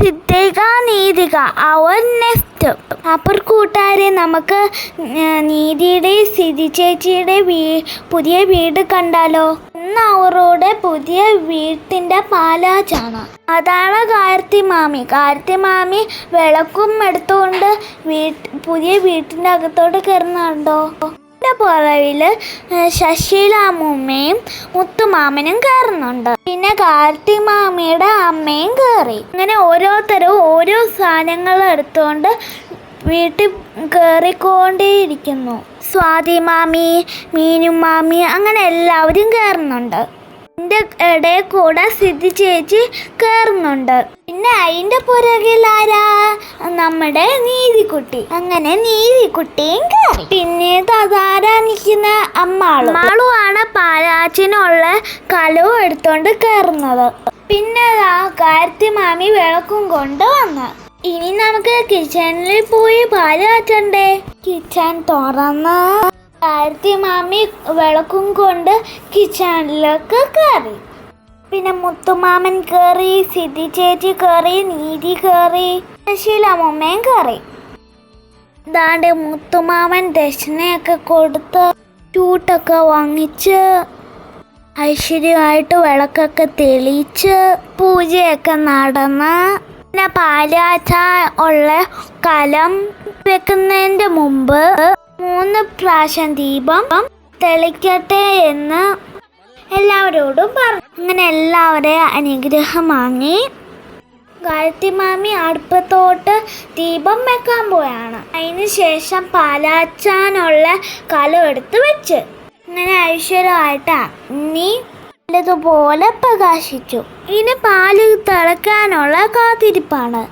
സിദ്ധിക നീതിക. അവർ NEFT. അപ്പോൾ കൂട്ടുകാരെ നമുക്ക് നീതിയുടെ സ്ഥിതി ചേച്ചിയുടെ വീ പുതിയ വീട് കണ്ടാലോ? ഇന്ന് അവരുടെ പുതിയ വീട്ടിന്റെ പാലാച്ചാണ് അതാണ് കാർത്തി മാമി. കാർത്തി മാമി വിളക്കും എടുത്തുകൊണ്ട് വീട്ട് പുതിയ വീട്ടിന്റെ അകത്തോട്ട് കയറുന്നുണ്ടോ? ന്റെ ശശീല അമ്മൂമ്മയും മുത്തുമാമനും കയറുന്നുണ്ട്. പിന്നെ കാർത്തി മാമയുടെ അമ്മയും കയറി അങ്ങനെ ഓരോരുത്തരും ഓരോ സാധനങ്ങൾ എടുത്തുകൊണ്ട് വീട്ടിൽ കയറിക്കൊണ്ടേയിരിക്കുന്നു സ്വാതി മാമി മീനു മാമി അങ്ങനെ എല്ലാവരും കയറുന്നുണ്ട്. എന്റെ ഇടയിൽ കൂടെ സിദ്ധി ചേച്ചി കയറുന്നുണ്ട്. പിന്നെ അതിന്റെ പുറകിൽ ആരാ? നമ്മുടെ നീതിക്കുട്ടി. അങ്ങനെ നീതിക്കുട്ടിയും കയറി പിന്നെ അതാരാ നിൽക്കുന്ന? അമ്മാളും. അമ്മാളുമാണ് പാലാച്ചിനുള്ള കലവും എടുത്തോണ്ട് കയറുന്നത് പിന്നെ ആ കാർത്തി മാമി വിളക്കും കൊണ്ട് വന്ന്. ഇനി നമുക്ക് കിച്ചണിൽ പോയി പാൽ കാച്ചണ്ടേ? കിച്ചൺ തുറന്ന്. കാർത്തി മാമി വിളക്കും കൊണ്ട് കിച്ചണിലേക്ക് കയറി പിന്നെ മുത്തുമാമൻ കയറി സിദ്ധി ചേച്ചി കയറി നീതി കയറി ശീലമ്മയും കയറി ദാണ്ട് മുത്തുമാമൻ ദക്ഷിണയൊക്കെ കൊടുത്ത് ചൂട്ടൊക്കെ വാങ്ങിച്ച് ഐശ്വര്യമായിട്ട് വിളക്കൊക്കെ തെളിയിച്ച് പൂജയൊക്കെ നടന്ന് പിന്നെ പാലാച്ച ഉള്ള കലം വെക്കുന്നതിന്റെ മുമ്പ് മൂന്ന് പ്രാവശ്യം ദീപം തെളിക്കട്ടെ എന്ന് എല്ലാവരോടും പറഞ്ഞു. അങ്ങനെ എല്ലാവരെയും അനുഗ്രഹം വാങ്ങി. ഗായത്രി മാമി അടുപ്പത്തോട്ട് ദീപം വെക്കാൻ പോയാണ്. അതിന് ശേഷം പാലാച്ചാനുള്ള കലം എടുത്ത് വെച്ച്. അങ്ങനെ ഐശ്വര്യമായിട്ട് അഗ്നി നല്ലതുപോലെ പ്രകാശിച്ചു. ഇനി പാൽ തിളക്കാനുള്ള കാത്തിരിപ്പാണ്.